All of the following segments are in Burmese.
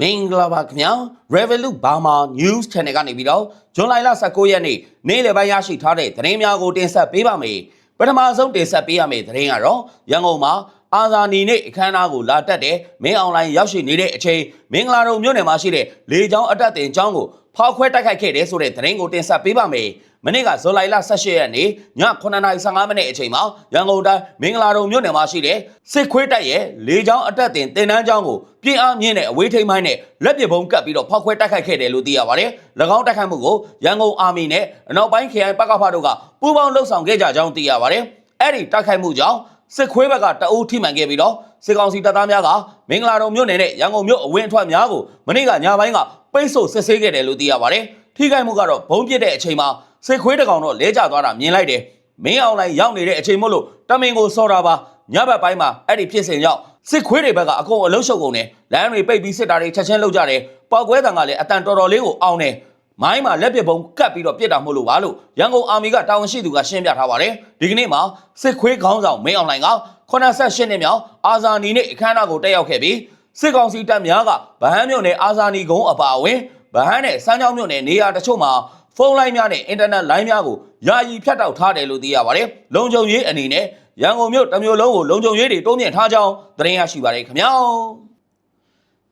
မင်္ဂလာပါခင်ဗျာ Revolut Burma News Channel ကနေပြီးတော့ဇွန်လ19ရက်နေ့နေ့လယ်ပိုင်းရရှိထားတဲ့သတင်းများကိုတင်ဆက်ပေးပါမယ်ပထမဆုံးတင်ဆက်ပေးရမယ့်သတင်းကတော့ရန်ကုန်မှာ အာဇာနည်နေ့အခမ်းအနားကိုလာတက်တဲ့မင်းအွန်လိုင်းရောက်ရှိနေတဲ့အချိန်မင်္ဂလာတုံမြို့နယ်မှာရှိတဲ့လေကြောင်းအတက်တင်ကျောင်းကိုဖောက်ခွဲတိုက်ခိုက်ခဲ့တဲ့ဆိုတဲ့သတင်းကိုတင်ဆက်ပေးပါမယ်မနေ့ကဇူလိုင်လ18ရက်နေ့ည9:15မိနစ်အချိန်မှာရန်ကုန်တိုင်းမင်္ဂလာတုံမြို့နယ်မှာရှိတဲ့စစ်ခွေးတပ်ရဲ့လေကြောင်းအတက်တင်တင်တန်းကျောင်းကိုပြင်းအားမြင့်တဲ့အဝေးထိန်မိုင်းနဲ့လက်ပစ်ဗုံးကပ်ပြီးတော့ဖောက်ခွဲတိုက်ခိုက်ခဲ့တယ်လို့သိရပါတယ်။၎င်းတိုက်ခိုက်မှုကိုရန်ကုန်အာမီနဲ့အနောက်ပိုင်းခရိုင်ပကဖတို့ကပူးပေါင်းလှုပ်ဆောင်ခဲ့ကြကြောင်းသိရပါတယ်။အဲ့ဒီတိုက်ခိုက်မှုကြောင့် စစ်ခွေးဘက်ကတအုပ်ထိမှန်ခဲ့ပြီးတော့စစ်ကောင်စီတပ်သားများကမင်္ဂလာတုံမြို့နယ်နဲ့ရန်ကုန်မြို့အဝင်းအထွက်များကိုမနေ့ကညပိုင်းကပိတ်ဆို့စစ်ဆေးခဲ့တယ်လို့သိရပါတယ်။ထိခိုက်မှုကတော့ဘုံပစ်တဲ့အချိန်မှာစစ်ခွေးတစ်ကောင်တော့လဲကျသွားတာမြင်လိုက်တယ်။မင်းအောင်လိုင်းရောက်နေတဲ့အချိန်မို့လို့တမင်ကိုစော်တာပါညဘက်ပိုင်းမှာအဲ့ဒီဖြစ်စဉ်ကြောင့်စစ်ခွေးတွေဘက်ကအကုန်အလုံးရှုပ်ကုန်တယ်လမ်းတွေပိတ်ပြီးစစ်တာတွေချက်ချင်းလုပ်ကြတယ်ပောက်ကွဲတံကလည်းအတန်တော်တော်လေးကိုအောင်းတယ် မိုင်းမှာလက်ပစ်ပုံကတ်ပြီးတော့ပြစ်တာမဟုတ်လို့ပါလို့ရန်ကုန်အာမီကတာဝန်ရှိသူကရှင်းပြထားပါတယ်ဒီကနေ့မှာစစ်ခွေးခေါင်းဆောင်မင်းအောင်လိုင်းက88နှစ်မြောက်အာဇာနည်နေ့အခမ်းအနားကိုတက်ရောက်ခဲ့ပြီးစစ်ကောင်စီတပ်များကဗဟန်းမြို့နယ်အာဇာနည်ကုန်းအပါအဝင်ဗဟန်းနဲ့စမ်းချောင်းမြို့နယ်နေရာတချို့မှာဖုန်းလိုင်းများနဲ့အင်တာနက်လိုင်းများကိုယာယီဖြတ်တောက်ထားတယ်လို့သိရပါတယ်လုံခြုံရေးအနေနဲ့ရန်ကုန်မြို့တစ်မြို့လုံးကိုလုံခြုံရေးတွေတိုးမြင့်ထားကြောင်းသတင်းရရှိပါတယ်ခင်ဗျာ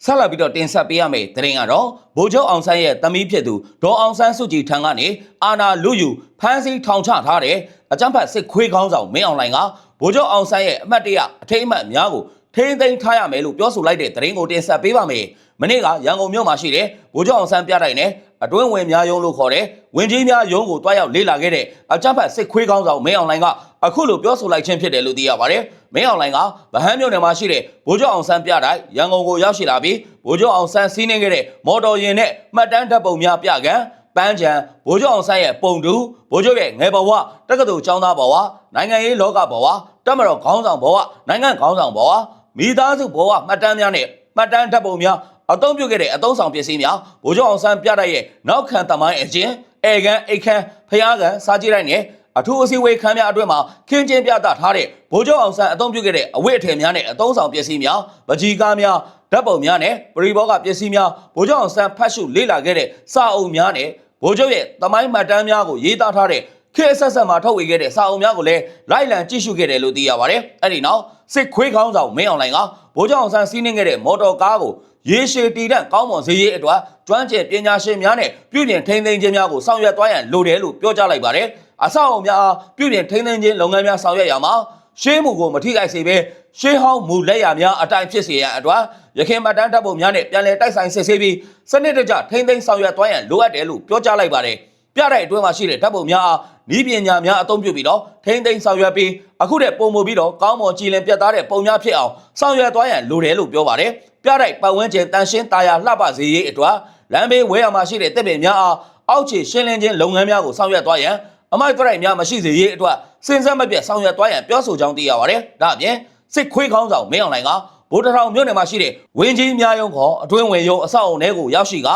ဆက်လက်ပြီးတော့တင်ဆက်ပေးရမယ့်သတင်းကတော့ဗိုလ်ချုပ်အောင်ဆန်းရဲ့တမီးဖြစ်သူဒေါ်အောင်ဆန်းစုကြည်ထံကနေအာနာလူယူဖမ်းဆီးထောင်ချထားတဲ့အကြမ်းဖက်စစ်ခွေးကောင်းဆောင်မင်းအောင်လှိုင်ကဗိုလ်ချုပ်အောင်ဆန်းရဲ့အမှတ်တရအထိမ်းအမှတ်များကို ထိမ့်သိမ်းထားရမယ်လို့ပြောဆိုလိုက်တဲ့သတင်းကိုတင်ဆက်ပေးပါမယ်။မနေ့ကရန်ကုန်မြို့မှာရှိတဲ့ဗိုလ်ချုပ်အောင်ဆန်းပြတိုက်နဲ့အတွင်းဝင်များယုံလို့ခေါ်တဲ့ဝင်ကြီးများယုံကိုတွားရောက်လေ့လာခဲ့တဲ့အကြမ်းဖက်စစ်ခွေးကောင်းဆောင်မင်းအောင်လှိုင်ကအခုလိုပြောဆိုလိုက်ခြင်းဖြစ်တယ်လို့သိရပါတယ်။မင်းအောင်လှိုင်ကဗဟန်းမြို့နယ်မှာရှိတဲ့ဗိုလ်ချုပ်အောင်ဆန်းပြတိုက်ရန်ကုန်ကိုရောက်ရှိလာပြီးဗိုလ်ချုပ်အောင်ဆန်းစီးနှင်းခဲ့တဲ့မော်တော်ယာဉ်နဲ့မှတ်တမ်းဓာတ်ပုံများပြကံပန်းချံဗိုလ်ချုပ်အောင်ဆန်းရဲ့ပုံတူဗိုလ်ချုပ်ရဲ့ငယ်ဘဝတက္ကသိုလ်ကျောင်းသားဘဝနိုင်ငံရေးလောကဘဝတက်မတော်ခေါင်းဆောင်ဘဝနိုင်ငံခေါင်းဆောင်ဘဝ မိသားစုဘဝမှတ်တမ်းများနဲ့မှတ်တမ်းဓာတ်ပုံများအသုံးပြုခဲ့တဲ့အသုံးဆောင်ပစ္စည်းများဗိုလ်ချုပ်အောင်ဆန်းပြတဲ့ရဲ့နောက်ခံသမိုင်းအကျဉ်းဧကန်အိတ်ခမ်းဖျားကန်စားကြည့်လိုက်နဲ့အထူးအစည်းအဝေးခန်းများအတွင်းမှာခင်းကျင်းပြသထားတဲ့ဗိုလ်ချုပ်အောင်ဆန်းအသုံးပြုခဲ့တဲ့အဝတ်အထည်များနဲ့အသုံးဆောင်ပစ္စည်းများပကြီးကားများဓာတ်ပုံများနဲ့ပရိဘောဂပစ္စည်းများဗိုလ်ချုပ်အောင်ဆန်းဖတ်ရှုလေ့လာခဲ့တဲ့စာအုပ်များနဲ့ဗိုလ်ချုပ်ရဲ့သမိုင်းမှတ်တမ်းများကိုရေးသားထားတဲ့ခေတ်ဆက်ဆက်မှာထုတ်ဝေခဲ့တဲ့စာအုပ်များကိုလည်းလိုက်လံကြည့်ရှုခဲ့တယ်လို့သိရပါတယ်။အဲ့ဒီနောက် စစ်ခွေးခေါင်းဆောင်မင်းအောင်လှိုင်ကဗိုလ်ချုပ်အောင်ဆန်းစီးနှင်းခဲ့တဲ့မော်တော်ကားကိုရေရှည်တည်တဲ့ကောင်းမွန်စေရေးအတွက်ကျွမ်းကျင်ပညာရှင်များနဲ့ပြုပြင်ထိန်းသိမ်းခြင်းများကိုဆောင်ရွက်သွားရန်လိုတယ်လို့ပြောကြားလိုက်ပါတယ်။အဆောက်အအုံများပြုပြင်ထိန်းသိမ်းခြင်းလုပ်ငန်းများဆောင်ရွက်ရမှာရှေးမှုကိုမထိခိုက်စေဘဲရှေးဟောင်းမူလက်ရများအတိုင်းဖြစ်စေရန်အတွက်ရခင်မတန်းတပ်ဖို့များနဲ့ပြန်လည်တိုက်ဆိုင်စစ်ဆေးပြီးစနစ်တကျထိန်းသိမ်းဆောင်ရွက်သွားရန်လိုအပ်တယ်လို့ပြောကြားလိုက်ပါတယ်။ပြတဲ့အတွင်းမှာရှိတဲ့ဓာတ်ပုံများအား ဤပညာများအသုံးပြုပြီးတော့ထိမ့်သိမ်းဆောင်ရွက်ပြီးအခုတဲ့ပုံမူပြီးတော့ကောင်းမွန်ကြည်လင်ပြတ်သားတဲ့ပုံများဖြစ်အောင်ဆောင်ရွက်သွားရန်လိုတယ်လို့ပြောပါတယ်ပြတိုက်ပတ်ဝန်းကျင်တန်ရှင်းတာယာလှပစေရေးအတွက်လမ်းဘေးဝဲရမှာရှိတဲ့တပ်ပင်များအားအောက်ခြေရှင်းလင်းခြင်းလုပ်ငန်းများကိုဆောင်ရွက်သွားရန်အမိုက်တရိုက်များမရှိစေရေးအတွက်စဉ်ဆက်မပြတ်ဆောင်ရွက်သွားရန်ပြောဆိုကြောင်းသိရပါတယ်ဒါအပြင်စစ်ခွေးခေါင်းဆောင်မင်းအောင်လှိုင်ကဗိုလ်တထောင်မြို့နယ်မှာရှိတဲ့ဝင်းကြီးများယုံခေါ်အတွင်းဝင်ယုံအဆောက်အုံထဲကိုရောက်ရှိက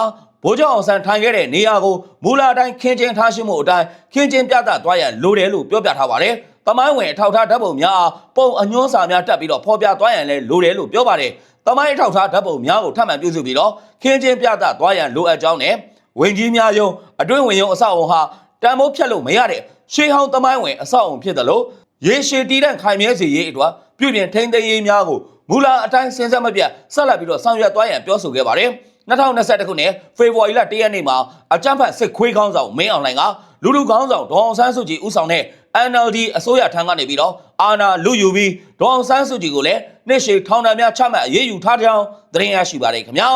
ဗိုလ်ချုပ်အောင်ဆန်းထိုင်ခဲ့တဲ့နေရာကိုမူလာတိုင်းခင်းကျင်းထားရှိမှုအတိုင်းခင်းကျင်းပြသသွားရန်လိုတယ်လို့ပြောပြထားပါတယ်။တမိုင်းဝင်အထောက်ထားဓာတ်ပုံများအားပုံအညွှန်းစာများတက်ပြီးတော့ဖော်ပြသွားရန်လည်းလိုတယ်လို့ပြောပါတယ်။တမိုင်းအထောက်ထားဓာတ်ပုံများကိုထပ်မံပြုစုပြီးတော့ခင်းကျင်းပြသသွားရန်လိုအပ်ကြောင်းနဲ့ဝင်ကြီးများယုံအတွင်းဝင်ယုံအဆောက်အုံဟာတန်ဖိုးဖြတ်လို့မရတဲ့ရှေးဟောင်းတမိုင်းဝင်အဆောက်အုံဖြစ်တယ်လို့ရေရှည်တည်တဲ့ခိုင်မြဲစေရေးအတွက်ပြုပြင်ထိန်းသိမ်းရေးများကိုမူလာအတိုင်းစဉ်ဆက်မပြတ်ဆက်လက်ပြီးတော့ဆောင်ရွက်သွားရန်ပြောဆိုခဲ့ပါတယ်။ 2021ခုနှစ်ဖေဖော်ဝါရီလ1ရက်နေ့မှာအကြမ်းဖက်စစ်ခွေးခေါင်းဆောင်မင်းအောင်လှိုင်ကလူလူခေါင်းဆောင်ဒေါအောင်ဆန်းစုကြည်ဦးဆောင်တဲ့ NLD အစိုးရထံကနေပြီးတော့အာဏာလူယူပြီးဒေါအောင်ဆန်းစုကြည်ကိုလည်းနှစ်ရှည်ထောင်ဒဏ်များချမှတ်အရေးယူထားကြောင်းသတင်းရရှိပါတယ်ခင်ဗျာ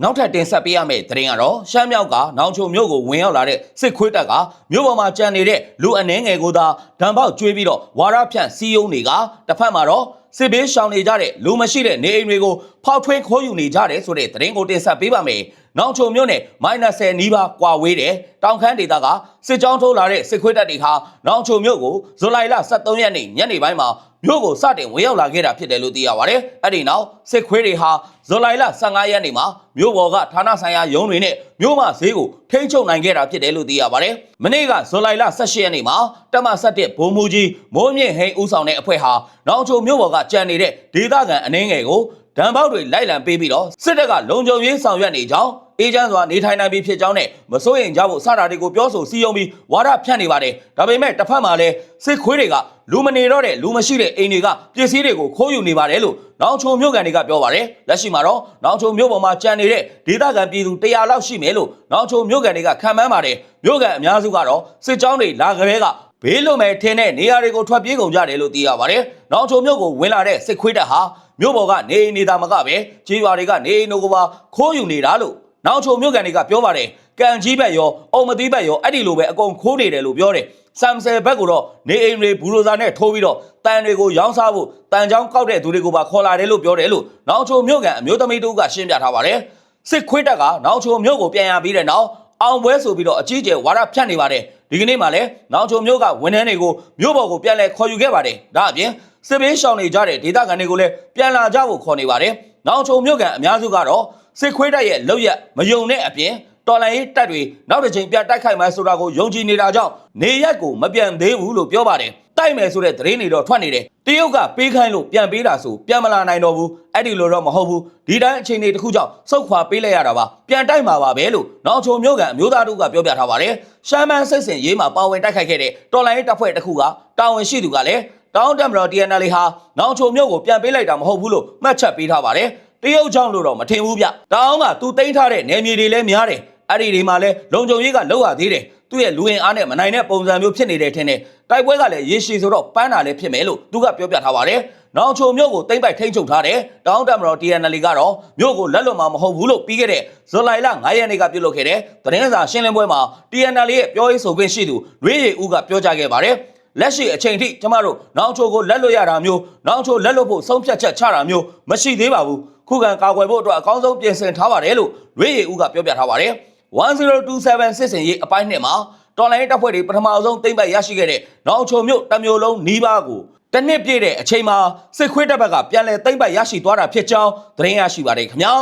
နောက်ထပ်တင်ဆက်ပေးရမယ့်သတင်းကတော့ရှမ်းမြောက်ကနောင်ချုံမြို့ကိုဝင်ရောက်လာတဲ့စစ်ခွေးတပ်ကမြို့ပေါ်မှာကြံနေတဲ့လူအနှဲငယ်ကိုသာဓာန်ပေါက်ကျွေးပြီးတော့ဝါရဖြန့်စီးယုံတွေကတစ်ဖက်မှာတော့စစ်ဘေးရှောင်နေကြတဲ့လူမရှိတဲ့နေအိမ်တွေကိုဖောက်ထွင်းခိုးယူနေကြတယ်ဆိုတဲ့သတင်းကိုတင်ဆက်ပေးပါမယ်။နောင်ချုံမြို့နယ်မိုင်န10 နီးပါးကွာဝေးတဲ့တောင်ခမ်းဒေသကစစ်ကြောင်းထိုးလာတဲ့စစ်ခွေးတပ်တွေဟာနောင်ချုံမြို့ကိုဇူလိုင်လ23ရက်နေ့ညနေပိုင်းမှာမြို့ကိုစတင်ဝင်ရောက်လာခဲ့တာဖြစ်တယ်လို့သိရပါတယ်။အဲ့ဒီနောက်စစ်ခွေးတွေဟာဇူလိုင်လ15ရက်နေ့မှာမြို့ပေါ်ကဌာနဆိုင်ရာရုံးတွေနဲ့မြို့မဈေးကိုထိန်းချုပ်နိုင်ခဲ့တာဖြစ်တယ်လို့သိရပါတယ်။မနေ့ကဇူလိုင်လ18ရက်နေ့မှာတပ်မ17ဘုံမူကြီးမိုးမြင့်ဟိန်းဦးဆောင်တဲ့အဖွဲ့ဟာနောင်ချုံမြို့ပေါ်ကကြံနေတဲ့ဒေသခံအနှင်းငယ်ကိုဒံပေါက်တွေလိုက်လံပေးပြီးတော့စစ်တပ်ကလုံခြုံရေးဆောင်ရွက်နေကြောင်းအေဂျင့်စွာနေထိုင်နိုင်ပြီဖြစ်ကြောင်းနဲ့မစိုးရင်ကြဖို့စတာတွေကိုပြောဆိုစည်းရုံးပြီးဝါဒဖြန့်နေပါတယ်။ဒါပေမဲ့တစ်ဖက်မှာလည်းစစ်ခွေးတွေကလူမနေတော့တဲ့လူမရှိတဲ့အိမ်တွေကပစ္စည်းတွေကိုခိုးယူနေပါတယ်လို့ နောင်ချုံမြို့ကန်တွေကပြောပါတယ်။လက်ရှိမှာတော့နောင်ချုံမြို့ပေါ်မှာကြံနေတဲ့ဒေသခံပြည်သူ100လောက်ရှိမယ်လို့နောင်ချုံမြို့ကန်တွေကခံမှန်းပါတယ်။မြို့ကန်အများစုကတော့စစ်ကြောင်းတွေလာကြဲကဘေးလွန်မဲ့ထင်းတဲ့နေရာတွေကိုထွက်ပြေးကုန်ကြတယ်လို့သိရပါတယ်။နောင်ချုံမြို့ကိုဝင်လာတဲ့စစ်ခွေးတပ်ဟာမြို့ပေါ်ကနေအိမ်နေတာမကပဲခြေရွာတွေကနေအိမ်တို့ကပါခိုးယူနေတာလို့နောက်ချုံမြို့ကန်တွေကပြောပါတယ်။ကံကြီးဘက်ရောအုံမသိဘက်ရောအဲ့ဒီလိုပဲအကုန်ခိုးနေတယ်လို့ပြောတယ်။ ဆမ်ဆယ်ဘက်ကတော့နေအိမ်တွေဘူရိုဇာနဲ့ထိုးပြီးတော့တန်တွေကိုရောင်းစားဖို့တန်ချောင်းကောက်တဲ့သူတွေကိုပါခေါ်လာတယ်လို့ပြောတယ်လို့နောက်ချုံမြို့ကန်အမျိုးသမီးတို့ကရှင်းပြထားပါတယ်။စစ်ခွေးတပ်ကနောက်ချုံမြို့ကိုပြန်ရပြီးတဲ့နောက်အောင်ပွဲဆိုပြီးတော့အကြီးကျယ်ဝါဒဖြန့်နေပါတယ်ဒီကနေ့မှလည်းနောင်ချုံမြို့ကဝန်ထမ်းတွေကိုမြို့ပေါ်ကိုပြန်လဲခေါ်ယူခဲ့ပါတယ်ဒါအပြင်စစ်ဘေးရှောင်နေကြတဲ့ဒေသခံတွေကိုလည်းပြန်လာကြဖို့ခေါ်နေပါတယ်နောင်ချုံမြို့ကန်အများစုကတော့စစ်ခွေးတပ်ရဲ့လောက်ရက်မယုံတဲ့အပြင် တော်လိုင်းရေးတပ်တွေနောက်တစ်ချိန်ပြန်တိုက်ခိုက်မှဆိုတာကိုယုံကြည်နေတာကြောင့်နေရက်ကိုမပြန်သေးဘူးလို့ပြောပါတယ်တိုက်မယ်ဆိုတဲ့သတင်းတွေတော့ထွက်နေတယ်တရုတ်ကပေးခိုင်းလို့ပြန်ပေးတာဆိုပြန်မလာနိုင်တော့ဘူးအဲ့ဒီလိုတော့မဟုတ်ဘူးဒီတိုင်းအချိန်တွေတစ်ခုကြောင့်စုတ်ခွာပေးလိုက်ရတာပါပြန်တိုက်မှာပါပဲလို့နောက်ချုံမျိုးကန်အမျိုးသားတို့ကပြောပြထားပါတယ်ရှမ်းမန်းစိတ်စင်ရေးမှာပါဝင်တိုက်ခိုက်ခဲ့တဲ့တော်လိုင်းရေးတပ်ဖွဲ့တစ်ခုကတာဝန်ရှိသူကလည်းတောင်းတမတော် TNL ဟာနောက်ချုံမျိုးကိုပြန်ပေးလိုက်တာမဟုတ်ဘူးလို့မှတ်ချက်ပေးထားပါတယ်တရုတ်ကြောင့်လို့တော့မထင်ဘူးဗျတောင်းကသူတိမ့်ထားတဲ့နယ်မြေတွေလည်းများတယ် အဲ့ဒီဒီမှာလဲလုံခြုံရေးကလောက်ရသေးတယ်သူ့ရဲ့လူဝင်အားနဲ့မနိုင်တဲ့ပုံစံမျိုးဖြစ်နေတဲ့ထင်တယ်တိုက်ပွဲကလည်းရေရှည်ဆိုတော့ပန်းတာလည်းဖြစ်မယ်လို့သူကပြောပြထားပါတယ်နောင်ချုံမြို့ကိုတိမ့်ပိုက်ထိန်းချုပ်ထားတယ်တောင်းတမတော် TNL ကတော့မြို့ကိုလက်လွတ်မှာမဟုတ်ဘူးလို့ပြီးခဲ့တဲ့ဇူလိုင်လ9ရက်နေ့ကပြုလုပ်ခဲ့တဲ့သတင်းစာရှင်းလင်းပွဲမှာ TNL ရဲ့ပြောရေးဆိုခွင့်ရှိသူလွေးရီဦးကပြောကြားခဲ့ပါတယ်လက်ရှိအချိန်ထိကျမတို့နောင်ချိုကိုလက်လွတ်ရတာမျိုးနောင်ချိုလက်လွတ်ဖို့ဆုံးဖြတ်ချက်ချတာမျိုးမရှိသေးပါဘူးခုခံကာကွယ်ဖို့အတွက်အကောင်းဆုံးပြင်ဆင်ထားပါတယ်လို့လွေးရီဦးကပြောပြထားပါတယ် 1027စစ်စင်ရေးအပိုင်းနှစ်မှာတော်လိုင်းတပ်ဖွဲ့တွေပထမဆုံးသိမ့်ပိုက်ရရှိခဲ့တဲ့နောင်ချိုမြို့တစ်မျိုးလုံးနီးပါးကိုတနစ်ပြည့်တဲ့အချိန်မှာစစ်ခွေးတပ်ဘက်ကပြန်လည်သိမ့်ပိုက်ရရှိသွားတာဖြစ်ကြောင်းသတင်းရရှိပါတယ်ခင်ဗျာ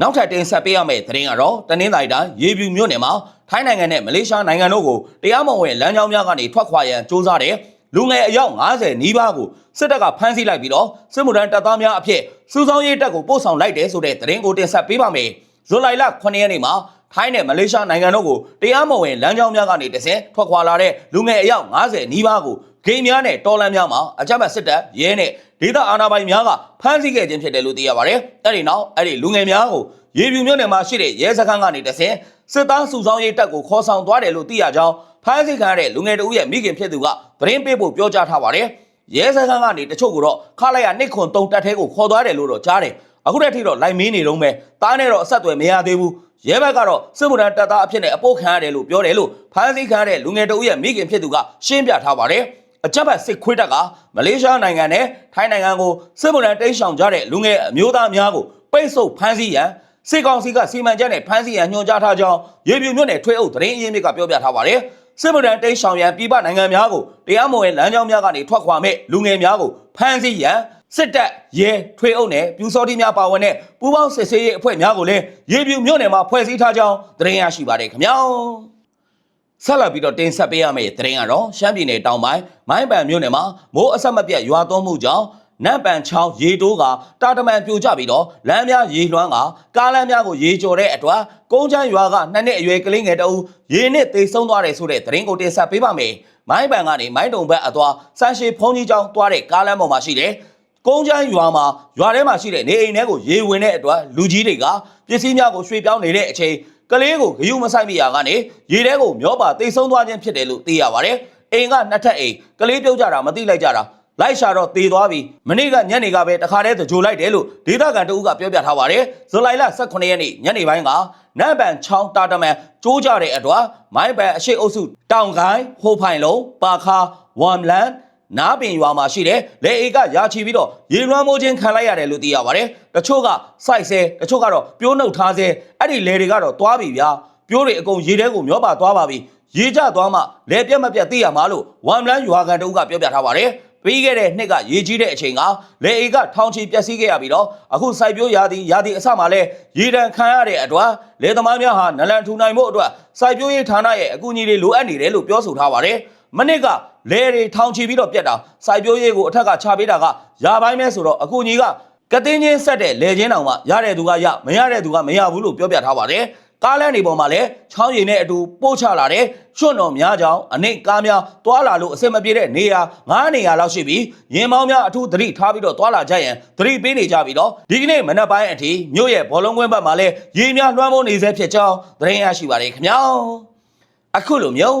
နောက်ထပ်တင်ဆက်ပေးရမယ့်သတင်းကတော့တနင်္သာရီတိုင်းရေပြူမြို့နယ်မှာထိုင်းနိုင်ငံနဲ့မလေးရှားနိုင်ငံတို့ကိုတရားမဝင်လမ်းကြောင်းများကနေထွက်ခွာရန်စ조사တဲ့လူငယ်အယောက်90နီးပါးကိုစစ်တပ်ကဖမ်းဆီးလိုက်ပြီးတော့စစ်မှုထမ်းတပ်သားများအဖြစ်စုဆောင်းရေးတပ်ကိုပို့ဆောင်လိုက်တယ်ဆိုတဲ့သတင်းကိုတင်ဆက်ပေးပါမယ်။ ဇူလိုင်လ9ရက်နေ့မှာထိုင်းနဲ့မလေးရှားနိုင်ငံတို့ကိုတရားမဝင်လမ်းကြောင်းများကနေတဆင့်ထွက်ခွာလာတဲ့လူငယ်အယောက်90နီးပါးကိုဂိမ်းများနဲ့တော်လန်များမှာအကြမ်းဖက်စစ်တပ်ရဲနဲ့ဒေသအာဏာပိုင်များကဖမ်းဆီးခဲ့ခြင်းဖြစ်တယ်လို့သိရပါတယ်။အဲဒီနောက်အဲဒီလူငယ်များကိုရေပြူမြို့နယ်မှာရှိတဲ့ရဲစခန်းကနေတဆင့်စစ်သားစုဆောင်းရေးတပ်ကိုခေါ်ဆောင်သွားတယ်လို့သိရကြောင်းဖမ်းဆီးခံရတဲ့လူငယ်တဦးရဲ့မိခင်ဖြစ်သူကသတင်းပေးဖို့ပြောကြားထားပါတယ်။ရဲစခန်းကနေတချို့ကိုတော့ခလိုက်ရနှစ်ခွန်တုံတက်သေးကိုခေါ်သွားတယ်လို့တော့ကြားတယ်။ အခုတည်းထိတော့လိုက်မင်းနေတော့မယ်။တားနဲ့တော့အဆက်အသွယ်မရသေးဘူး။ရဲဘက်ကတော့စစ်မှုထမ်းတပ်သားအဖြစ်နဲ့အပို့ခံရတယ်လို့ပြောတယ်လို့ဖမ်းဆီးခံရတဲ့လူငယ်တဦးရဲ့မိခင်ဖြစ်သူကရှင်းပြထားပါတယ်။အကြမ်းဖက်စစ်ခွေးတပ်ကမလေးရှားနိုင်ငံနဲ့ထိုင်းနိုင်ငံကိုစစ်မှုထမ်းတိမ်းရှောင်ကြတဲ့လူငယ်အမျိုးသားများကိုပိတ်ဆို့ဖမ်းဆီးရန်စစ်ကောင်စီကစီမံချက်နဲ့ဖမ်းဆီးရန်ညွှန်ကြားထားကြောင်းရေပြူမြို့နယ်ထွေးအုပ်သတင်းအရင်းမြစ်ကပြောပြထားပါတယ်။စစ်မှုထမ်းတိမ်းရှောင်ရန်ပြည်ပနိုင်ငံများကိုတရားမဝင်လမ်းကြောင်းများကနေထွက်ခွာမဲ့လူငယ်များကိုဖမ်းဆီးရန်စစ်တပ်ရဲထွေးအုပ်နဲ့ပြူစောတိများပါဝင်တဲ့ပူးပေါင်းစစ်ဆေးရေးအဖွဲ့များကိုလည်းရေပြူမြို့နယ်မှာဖွဲ့စည်းထားကြောင်းသတင်းရရှိပါတယ်ခင်ဗျာ။ဆက်လက်ပြီးတော့တင်ဆက်ပေးရမယ့်သတင်းကတော့ရှမ်းပြည်နယ်တောင်ပိုင်းမိုင်းပန်မြို့နယ်မှာမိုးအဆက်မပြတ်ရွာသွန်းမှုကြောင့်နတ်ပန်ချောင်းရေတိုးကတာတမန်ပြိုကျပြီးတော့လမ်းများရေလွှမ်းကကားလမ်းများကိုရေကျော်တဲ့အတွက်ကုန်းချမ်းရွာကနှစ်နှစ်အရွယ်ကလေးငယ်တအူရေနဲ့တေဆုံးသွားတယ်ဆိုတဲ့သတင်းကိုတင်ဆက်ပေးပါမယ်။မိုင်းပန်ကနေမိုင်းတုံဘက်အသွားစမ်းရှိဖုံးကြီးကျောင်းသွားတဲ့ကားလမ်းပေါ်မှာရှိတယ်။ ကုန်းချမ်းရွာမှာရွာထဲမှာရှိတဲ့နေအိမ်ထဲကိုရေဝင်တဲ့အတွက်လူကြီးတွေကပစ္စည်းများကိုရွှေ့ပြောင်းနေတဲ့အချိန်ကလေးကိုဂယုမဆိုင်မိရာကနေရေထဲကိုမျောပါတိတ်ဆုံးသွားခြင်းဖြစ်တယ်လို့သိရပါတယ်။အိမ်ကနှစ်ထပ်အိမ်ကလေးပြုတ်ကြတာမသိလိုက်ကြတာလိုက်ရှာတော့တေသွားပြီမနေ့ကညနေကပဲတခါတည်းသကြိုလိုက်တယ်လို့ဒေသခံတအုပ်ကပြောပြထားပါတယ်ဇူလိုင်လ18ရက်နေ့ညနေပိုင်းကနတ်ပန်ချောင်းတာတမန်ကျိုးကြတဲ့အတွက်မိုင်းပန်အရှိအုပ်စုတောင်ကိုင်းဟိုဖိုင်လုံးပါခါဝမ်လန် နားပင်ရွာမှာရှိတယ်လေအေကရာချီပြီးတော့ရေလွှမ်းမိုးခြင်းခံလိုက်ရတယ်လို့သိရပါတယ်တချို့ကစိုက်ဆဲတချို့ကတော့ပြိုးနှုတ်ထားဆဲအဲ့ဒီလေတွေကတော့သွားပြီဗျာပြိုးတွေအကုန်ရေထဲကိုမျောပါသွားပါပြီရေကျသွားမှလေပြက်မပြက်သိရမှာလို့ဝမ်လန်ရွာကန်တအုပ်ကပြောပြထားပါတယ်ပြီးခဲ့တဲ့နှစ်ကရေကြီးတဲ့အချိန်ကလေအေကထောင်ချီပျက်စီးခဲ့ရပြီးတော့အခုစိုက်ပျိုးရာသီရာသီအစမှာလဲရေတံခံရတဲ့အတွက်လေသမားများဟာနလန်ထူနိုင်မှုအတွက်စိုက်ပျိုးရေးဌာနရဲ့အကူအညီတွေလိုအပ်နေတယ်လို့ပြောဆိုထားပါတယ် မနစ်ကလေတွေထောင်ချီပြီးတော့ပြက်တာစိုက်ပျိုးရေးကိုအထက်ကချပေးတာကရာပိုင်းပဲဆိုတော့အကူအညီကကတင်းချင်းဆက်တဲ့လေချင်းတောင်မှရတဲ့သူကရမရတဲ့သူကမရဘူးလို့ပြောပြထားပါတယ်ကားလမ်းတွေပေါ်မှာလည်းချောင်းရည်နဲ့အတူပို့ချလာတဲ့ရွှွန့်တော်များကြောင်အနိတ်ကားများတွာလာလို့အစင်မပြေတဲ့နေရာ9နေရာလောက်ရှိပြီးရင်မောင်းများအထူးသတိထားပြီးတော့တွာလာကြရန်သတိပေးနေကြပြီးတော့ဒီကနေ့မနက်ပိုင်းအထိမြို့ရဲ့ဘောလုံးကွင်းဘက်မှာလည်းရေများလွှမ်းမိုးနေစေဖြစ်ကြောင်းသတင်းရရှိပါတယ်ခင်ဗျာအခုလိုမျိုး